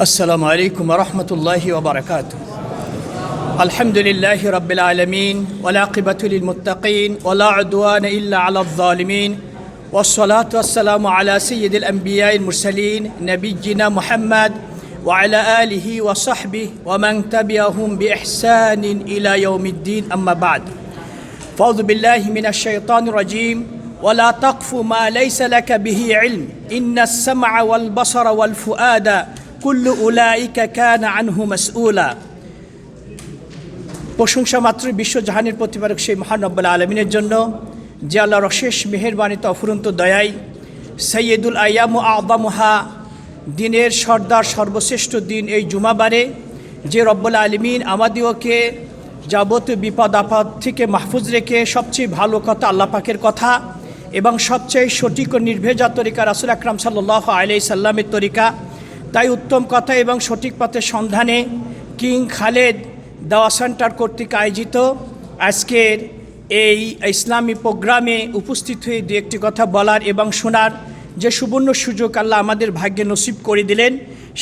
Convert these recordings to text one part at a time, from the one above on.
السلام عليكم ورحمة الله وبركاته. الحمد لله رب العالمين والعاقبة للمتقين ولا عدوان إلا على الظالمين والصلاة والسلام على سيد الأنبياء المرسلين نبينا محمد وعلى آله وصحبه ومن تبعهم بإحسان إلى يوم الدين. أما بعد فأعوذ بالله من الشيطان الرجيم. ولا تقف ما ليس لك به علم إن السمع والبصر والفؤاد كل أولئك كان عنه مسؤولا প্রশংসা মাত্র বিশ্বজাহানের প্রতিপারক সেই মহান রব্বাল আলমিনের জন্য যে আল্লাহর অশেষ মেহেরবানিতে অফুরন্ত দয়াই সৈয়দুল আয়াম আদামহা দিনের সর্দার সর্বশ্রেষ্ঠ দিন এই জুমাবারে যে রব্বুল আলমিন আমাদিওকে যাবতীয় বিপদ আপদ থেকে মাহফুজ রেখে সবচেয়ে ভালো কথা আল্লাহ পাকের কথা এবং সবচেয়ে সঠিক ও নির্ভেজা তরিকা রাসুল আকরাম সাল্লাহ আলাই সাল্লামের তরিকা। তাই উত্তম কথা এবং সঠিক পথের সন্ধানে কিং খালেদ দাওয়া সেন্টার কর্তৃক আয়োজিত আজকের এই ইসলামী প্রোগ্রামে উপস্থিত হয়ে দু একটি কথা বলার এবং শোনার যে সুবর্ণ সুযোগ আল্লাহ আমাদের ভাগ্যে নসিব করে দিলেন।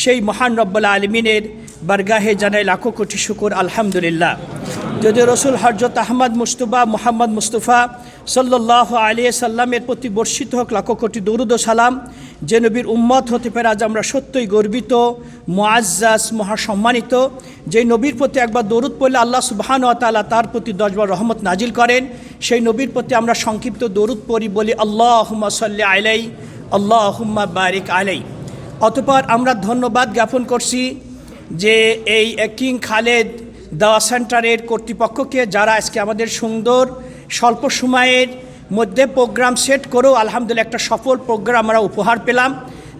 সেই মহান রব্বুল্লা আলমিনের বারগাহে জানাই লাখো কোটি শুকুর, আলহামদুলিল্লাহ। যদি রসুল হরজত আহমদ মুস্তফা মোহাম্মদ মুস্তফা সাল্লাহ আলিয়া সাল্লামের প্রতি বর্ষিত হোক লাখো কোটি দৌরুদ সালাম, যে নবীর উম্মত হতে পারে আজ আমরা সত্যই গর্বিত মোয়াজ্জাস মহাসম্মানিত যে নবীর প্রতি একবার দরুদ পড়লে আল্লাহ সুবহান তালা তার প্রতি দশবার রহমত নাজিল করেন, সেই নবীর প্রতি আমরা সংক্ষিপ্ত দরুদ পড়ি বলি আল্লাহ হুম্মা সাল্লি আলাই আল্লাহ হুম্মা বারিক আলাই অতপর আমরা ধন্যবাদ জ্ঞাপন করছি যে এই কিং খালেদ দাওয়া সেন্টারের কর্তৃপক্ষকে যারা আজকে আমাদের সুন্দর, স্বল্প সময়ের মধ্যে প্রোগ্রাম সেট করেও আলহামদুলিল্লাহ একটা সফল প্রোগ্রাম আমরা উপহার পেলাম।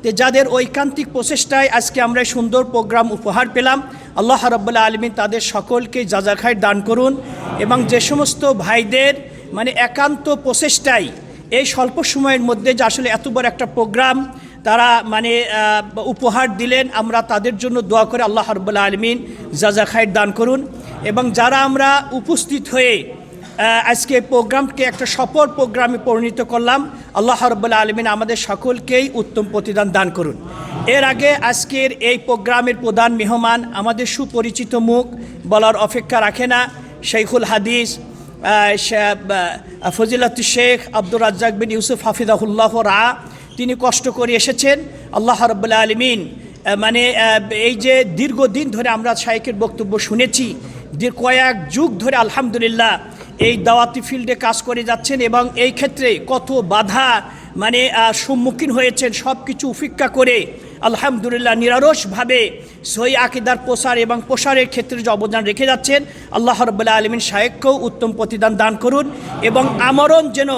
যে যাদের ঐকান্তিক প্রচেষ্টায় আজকে আমরা সুন্দর প্রোগ্রাম উপহার পেলাম, আল্লাহ রব্বুল্লাহ আলমিন তাদের সকলকে যাজাখায় দান করুন এবং যে সমস্ত ভাইদের মানে একান্ত প্রচেষ্টায় এই স্বল্প সময়ের মধ্যে যে আসলে এত বড় একটা প্রোগ্রাম তারা মানে উপহার দিলেন, আমরা তাদের জন্য দোয়া করে আল্লাহ রব্বুল্লাহ আলমিন যাজা খায়ের দান করুন। এবং যারা আমরা উপস্থিত হয়ে আজকে প্রোগ্রামকে একটা সফল প্রোগ্রামে পরিণত করলাম, আল্লাহ রব্বুল্লাহ আলমিন আমাদের সকলকেই উত্তম প্রতিদান দান করুন। এর আগে আজকের এই প্রোগ্রামের প্রধান মেহমান আমাদের সুপরিচিত মুখ বলার অপেক্ষা রাখে না শেখুল হাদিস ফজিলাত শেখ আব্দুর রাজ্জাক বিন ইউসুফ হাফিজাহুল্লাহ রা তিনি কষ্ট করে এসেছেন। আল্লাহ রব্বুল্লাহ আলমিন মানে এই যে দীর্ঘদিন ধরে আমরা শাইকের বক্তব্য শুনেছি দীর্ঘ কয়েক যুগ ধরে আলহামদুলিল্লাহ এই দাওয়াতি ফিল্ডে কাজ করে যাচ্ছেন এবং এই ক্ষেত্রে কত বাধা মানে সম্মুখীন হয়েছেন সব কিছু উপেক্ষা করে আলহামদুলিল্লাহ নিরারসভাবে সই আকিদার প্রসার এবং প্রসারের ক্ষেত্রে যে অবদান রেখে যাচ্ছেন, আল্লাহ রব্বুল্লাহ আলমিন শায়েককেও উত্তম প্রতিদান দান করুন এবং আমরণ যেন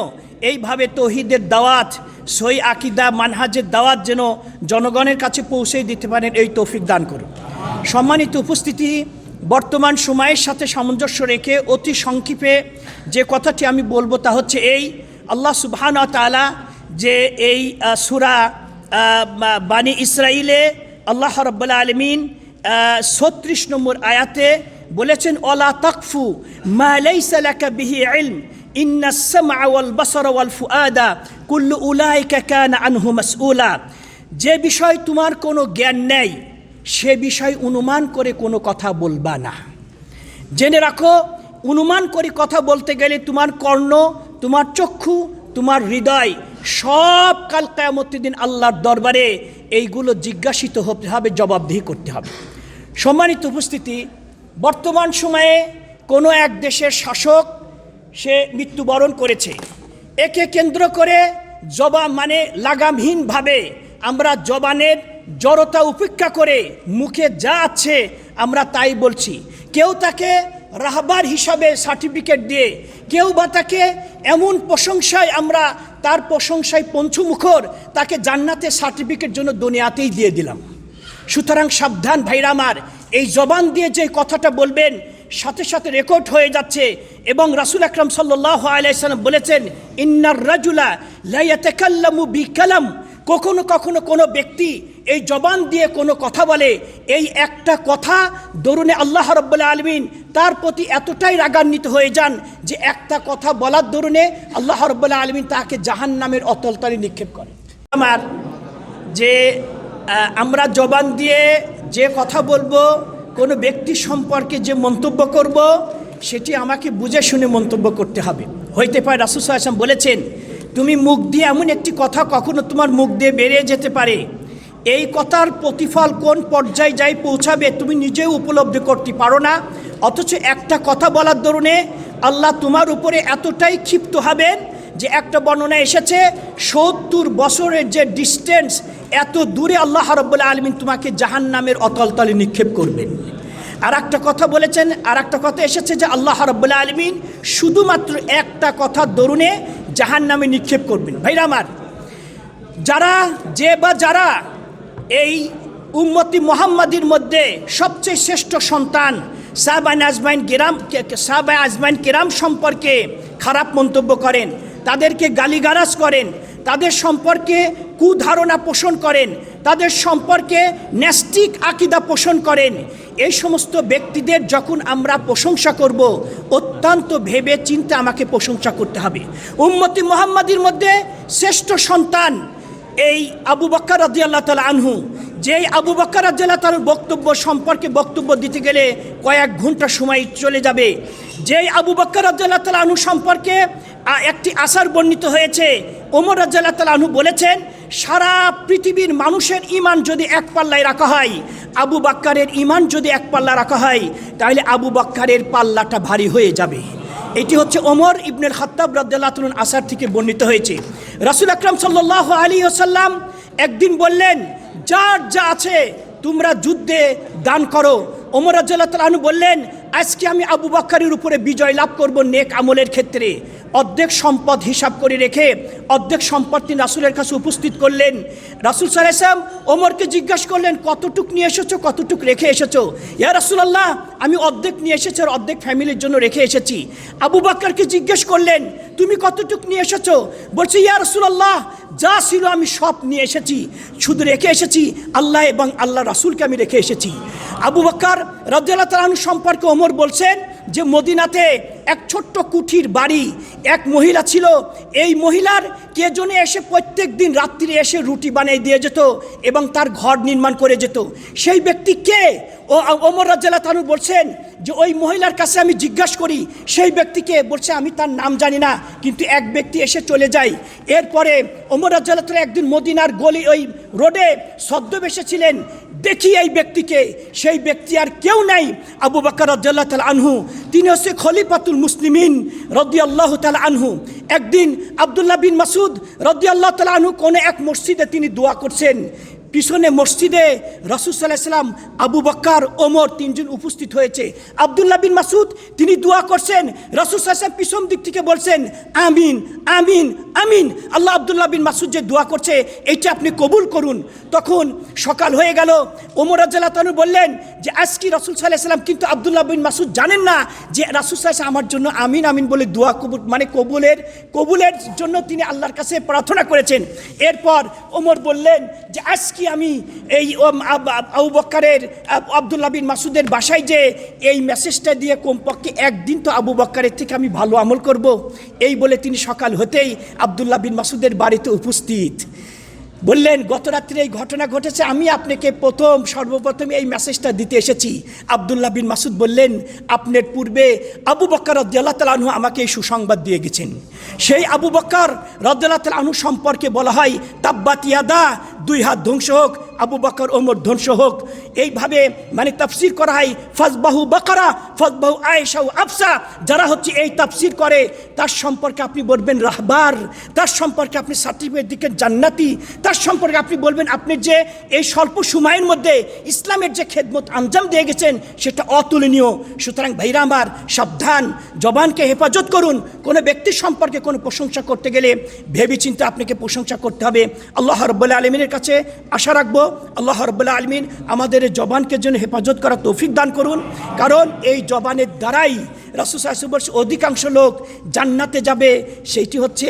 এইভাবে তহিদের দাওয়াত সই আকিদা মানহাজের দাওয়াত যেন জনগণের কাছে পৌঁছে দিতে পারেন এই তৌফিক দান করুন। সম্মানিত উপস্থিতি বর্তমান সময়ের সাথে সামঞ্জস্য রেখে অতি সংক্ষেপে যে কথাটি আমি বলব তা হচ্ছে এই আল্লাহ সুবহান তালা যে এই সুরা আহ, বা- ইসরাইলে আল্লাহ রব্বুল্লা আলমিন ছত্রিশ নম্বর আয়াতে বলেছেন অলা তাকফু মা লাইসা বিহি ইলম। ওয়াল বাসারা ওয়াল ফুআদা কুল্লু উলাইকা কানা আনহু মাসউলা যে বিষয় তোমার কোনো জ্ঞান নেই, সে বিষয় অনুমান করে কোনো কথা বলবা না। জেনে রাখো, অনুমান করে কথা বলতে গেলে তোমার কর্ণ, তোমার চক্ষু, তোমার হৃদয় সব কাল কায়ামতের আল্লাহর দরবারে এইগুলো জিজ্ঞাসিত হতে হবে, জবাবদিহি করতে হবে। সম্মানিত উপস্থিতি, বর্তমান সময়ে কোনো এক দেশের শাসক সে মৃত্যুবরণ করেছে। একে কেন্দ্র করে জবাব মানে লাগামহীনভাবে আমরা জবানের জড়তা উপেক্ষা করে মুখে যা আছে আমরা তাই বলছি। কেউ তাকে রাহবার হিসাবে সার্টিফিকেট দিয়ে, কেউ বা তাকে এমন প্রশংসায় আমরা তার প্রশংসায় পঞ্চমুখর তাকে জান্নাতে সার্টিফিকেট জন্য দুনিয়াতেই দিয়ে দিলাম। সুতরাং সাবধান ভাইরা আমার, এই জবান দিয়ে যে কথাটা বলবেন সাথে সাথে রেকর্ড হয়ে যাচ্ছে। এবং রাসুল আকরাম সাল্লাহ আলাইসাল্লাম বলেছেন, ইন্নার রাজুলা লাইয়াতাকাল্লামু বিকালাম। কখনো কখনো কোনো ব্যক্তি এই জবান দিয়ে কোনো কথা বলে, এই একটা কথা দরুনে আল্লাহ রব্বুল্লাহ আলমিন তার প্রতি এতটাই রাগান্বিত হয়ে যান যে একটা কথা বলার দরুনে আল্লাহ রব্বুল্লাহ আলমিন তাকে জাহান নামের অতলতারি নিক্ষেপ করে। আমার যে আমরা জবান দিয়ে যে কথা বলব কোনো ব্যক্তি সম্পর্কে যে মন্তব্য করব, সেটি আমাকে বুঝে শুনে মন্তব্য করতে হবে। হইতে পারে রাসুল আসলাম বলেছেন, তুমি মুখ দিয়ে এমন একটি কথা কখনো তোমার মুখ দিয়ে বেরিয়ে যেতে পারে। এই কথার প্রতিফল কোন পর্যায়ে যাই পৌঁছাবে তুমি নিজেও উপলব্ধি করতে পারো না। অথচ একটা কথা বলার দরুনে আল্লাহ তোমার উপরে এতটাই ক্ষিপ্ত হবেন যে একটা বর্ণনা এসেছে, সত্তর বছরের যে ডিস্টেন্স এত দূরে আল্লাহ রব্বুল্লা আলমিন তোমাকে জাহান নামের অতলতলে নিক্ষেপ করবেন। আর একটা কথা বলেছেন আর একটা কথা এসেছে যে আল্লাহ রব্বুল্লা আলমিন শুধুমাত্র একটা কথার দরুনে জাহান নামে নিক্ষেপ করবেন। ভাইরা আমার, যারা যে বা যারা এই উম্মতি মোহাম্মদীর মধ্যে সবচেয়ে শ্রেষ্ঠ সন্তান সাহবাইন আজমাইন কেরাম সাহবাই আজমাইন কেরাম সম্পর্কে খারাপ মন্তব্য করেন তাদেরকে গালিগালাজ করেন, তাদের সম্পর্কে কুধারণা পোষণ করেন, তাদের সম্পর্কে ন্যাস্টিক আকিদা পোষণ করেন। এই সমস্ত ব্যক্তিদের যখন আমরা প্রশংসা করব, অত্যন্ত ভেবে চিন্তা আমাকে প্রশংসা করতে হবে। উম্মতি মোহাম্মদীর মধ্যে শ্রেষ্ঠ সন্তান এই আবু বক্কর রাজি আল্লাহ তালা আনহু। যেই আবু বক্কর রাজি আল্লাহ তালার বক্তব্য সম্পর্কে বক্তব্য দিতে গেলে কয়েক ঘণ্টা সময় চলে যাবে। যেই আবু বক্কর রাজি আল্লাহ তালা আনহু সম্পর্কে একটি আসার বর্ণিত হয়েছে। ওমর রাজি আল্লাহ তালা আনহু বলেছেন, সারা পৃথিবীর মানুষের ইমান যদি এক পাল্লায় রাখা হয়, আবু বাক্কারের ইমান যদি এক পাল্লা রাখা হয়, তাহলে আবু বাক্কারের পাল্লাটা ভারী হয়ে যাবে। এটি হচ্ছে ওমর ইবনুল খাত্তাব তুলুন আসার থেকে বর্ণিত হয়েছে। রাসুল আকরাম সাল্লাহ আলী ওসাল্লাম একদিন বললেন, যার যা আছে, তোমরা যুদ্ধে দান করো। ওমর রাজ্লাহ বললেন, আজকে আমি আবু বাক্কারের উপরে বিজয় লাভ করব নেক আমলের ক্ষেত্রে। অর্ধেক সম্পদ হিসাব করে রেখে অর্ধেক সম্পদ তিনি রাসুলের কাছে উপস্থিত করলেন। রাসুল সালাম ওমরকে জিজ্ঞাসা করলেন, কতটুক নিয়ে এসেছ? কতটুক রেখে এসেছ? ইয়া রাসুলাল্লাহ, আমি অর্ধেক নিয়ে এসেছি আর অর্ধেক ফ্যামিলির জন্য রেখে এসেছি। আবু বাক্কারকে জিজ্ঞেস করলেন, তুমি কতটুক নিয়ে এসেছ? বলছে, ইয়া রাসুলাল্লাহ, যা ছিল আমি সব নিয়ে এসেছি। শুধু রেখে এসেছি, আল্লাহ এবং আল্লাহ রাসুলকে আমি রেখে এসেছি। আবু বাক্কার রাজ্জাল্লাহ তালাহু সম্পর্কে ওমর বলছেন যে মদিনাতে এক ছোট্ট কুঠির বাড়ি, এক মহিলা ছিল। এই মহিলার কে জনে এসে প্রত্যেক দিন রাত্রিরে এসে রুটি বানিয়ে দিয়ে যেত এবং তার ঘর নির্মাণ করে যেত। সেই ব্যক্তি কে? ও ওমর রাজ্জাল্লাহ তানু বলছেন যে ওই মহিলার কাছে আমি জিজ্ঞাসা করি, সেই ব্যক্তিকে বলছে, আমি তার নাম জানি না, কিন্তু এক ব্যক্তি এসে চলে যায়। এরপরে ওমর রাজ্জাল্লাহ একদিন মদিনার গলি, ওই রোডে ছদ্মবেশে ছিলেন। দেখি এই ব্যক্তিকে, সেই ব্যক্তি আর কেউ নাই। আবু বাকর রদ্দাল্লাহ তাল আনহু, তিনি হচ্ছে খলিফাতুল মুসলিমিন রদি আল্লাহ তাল আনহু। একদিন আবদুল্লাহ বিন মাসুদ রদি আল্লাহ তাল আনহু কোনো এক মসজিদে তিনি দোয়া করছেন। পিছনে মসজিদে রসুল সাল্লাহ সাল্লাম, আবু বক্কার, ওমর তিনজন উপস্থিত হয়েছে। আবদুল্লাহ বিন মাসুদ তিনি দোয়া করছেন, রসুল সাল্লাম পিছন দিক থেকে বলছেন, আমিন আমিন আমিন। আল্লাহ আবদুল্লাহ বিন মাসুদ যে দোয়া করছে এইটা আপনি কবুল করুন। তখন সকাল হয়ে গেল, ওমর রাজ্লাহ তানু বললেন যে আজকে রসুল সাল্লাহ সাল্লাম কিন্তু আবদুল্লাহ বিন মাসুদ জানেন না যে রাসুল সাল্লাহ আমার জন্য আমিন আমিন বলে দোয়া কবুল মানে কবুলের কবুলের জন্য তিনি আল্লাহর কাছে প্রার্থনা করেছেন। এরপর ওমর বললেন যে আজকে আমি এই আব- বক্কারের, আব- আবদুল্লাহ বিন মাসুদের বাসায় যে এই মেসেজটা দিয়ে কমপক্ষে একদিন তো আবু বক্কারের থেকে আমি ভালো আমল করব। এই বলে তিনি সকাল হতেই আবদুল্লাহ বিন মাসুদের বাড়িতে উপস্থিত। বললেন, গত রাত্রে এই ঘটনা ঘটেছে। আমি আপনাকে প্রথম, সর্বপ্রথম এই মেসেজটা দিতে এসেছি। আবদুল্লাহ বিন মাসুদ বললেন, আপনার পূর্বে আবু বক্কর রদ্দাল্লাহ তালাহু আমাকে এই সুসংবাদ দিয়ে গেছেন। সেই আবু বক্কর রদ্দাল্লাহ তালাহু সম্পর্কে বলা হয় তাব্বাতিয়াদা দুই হাত ধ্বংস হোক আবু বকর, ওমর ধ্বংস হোক, এইভাবে মানে তাফসির করা হয়, ফজবাহু বকরা, ফজবাহু আয়েশাউ আফসা, যারা হচ্ছে এই তাফসির করে, তার সম্পর্কে আপনি বলবেন রাহবার, তার সম্পর্কে আপনি সার্টিফিকেট দিকে জান্নাতি, তার সম্পর্কে আপনি বলবেন আপনি যে এই স্বল্প সময়ের মধ্যে ইসলামের যে খেদমত আঞ্জাম দিয়ে গেছেন, সেটা অতুলনীয়। সুতরাং ভাইরা আমার, সাবধান, জবানকে হেফাজত করুন। কোনো ব্যক্তির সম্পর্কে কোনো প্রশংসা করতে গেলে ভেবে ভেবেচিন্তে আপনাকে প্রশংসা করতে হবে। আল্লাহ রব্বুল্লাহ আলমিনের কাছে আশা রাখব। আল্লাহ রব্লা আলমিন আমাদের জবানকে জন্য হেফাজত করা তৌফিক দান করুন। কারণ এই জবানের দ্বারাই রাসুসাহসুবর্ষ অধিকাংশ লোক জান্নাতে যাবে। সেইটি হচ্ছে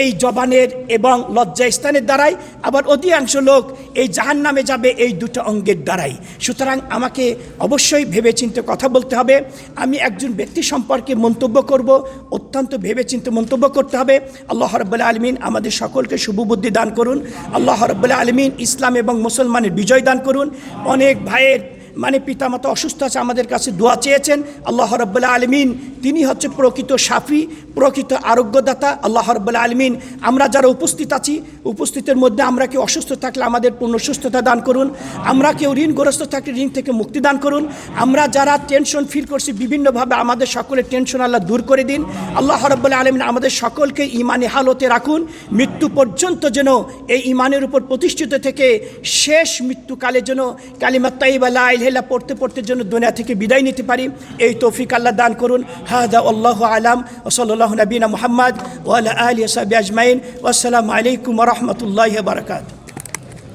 এই জবানের এবং লজ্জা স্থানের দ্বারাই আবার অধিকাংশ লোক এই জাহান নামে যাবে এই দুটো অঙ্গের দ্বারাই। সুতরাং আমাকে অবশ্যই ভেবেচিন্তে কথা বলতে হবে। আমি একজন ব্যক্তি সম্পর্কে মন্তব্য করব, অত্যন্ত ভেবেচিন্তে মন্তব্য করতে হবে। আল্লাহ রব্বুল্লাহ আলমিন আমাদের সকলকে শুভবুদ্ধি দান করুন। আল্লাহ রব্বুল্লাহ আলমিন ইসলাম এবং মুসলমানের বিজয় দান করুন। অনেক ভাইয়ের মানে পিতামাতা অসুস্থ আছে, আমাদের কাছে দোয়া চেয়েছেন। আল্লাহ রব্বুল্লাহ আলমিন, তিনি হচ্ছে প্রকৃত সাফি প্রকৃত আরোগ্যদাতা আল্লাহ রব্বুল্লাহ আলমিন। আমরা যারা উপস্থিত আছি, উপস্থিতের মধ্যে আমরা কেউ অসুস্থ থাকলে আমাদের পূর্ণ সুস্থতা দান করুন। আমরা কেউ ঋণগ্রস্ত থাকলে ঋণ থেকে মুক্তি দান করুন। আমরা যারা টেনশন ফিল করছি, বিভিন্নভাবে আমাদের সকলের টেনশন আল্লাহ দূর করে দিন। আল্লাহ রব্বুল্লাহ আলমিন আমাদের সকলকে ইমানে হালতে রাখুন। মৃত্যু পর্যন্ত যেন এই ইমানের উপর প্রতিষ্ঠিত থেকে শেষ মৃত্যুকালে যেন কালিমা তাইব আল্লাহ ইলাহা পড়তে পড়তে যেন দুনিয়া থেকে বিদায় নিতে পারি। এই তৌফিক আল্লাহ দান করুন। হাদা আল্লাহ আলাম। ওসল্লাহ নবীনা মোহাম্মদ ওয়াল আলী সাবি আজমাইন আসসালামু আলাইকুম রহমতুল্লাহ বারকাত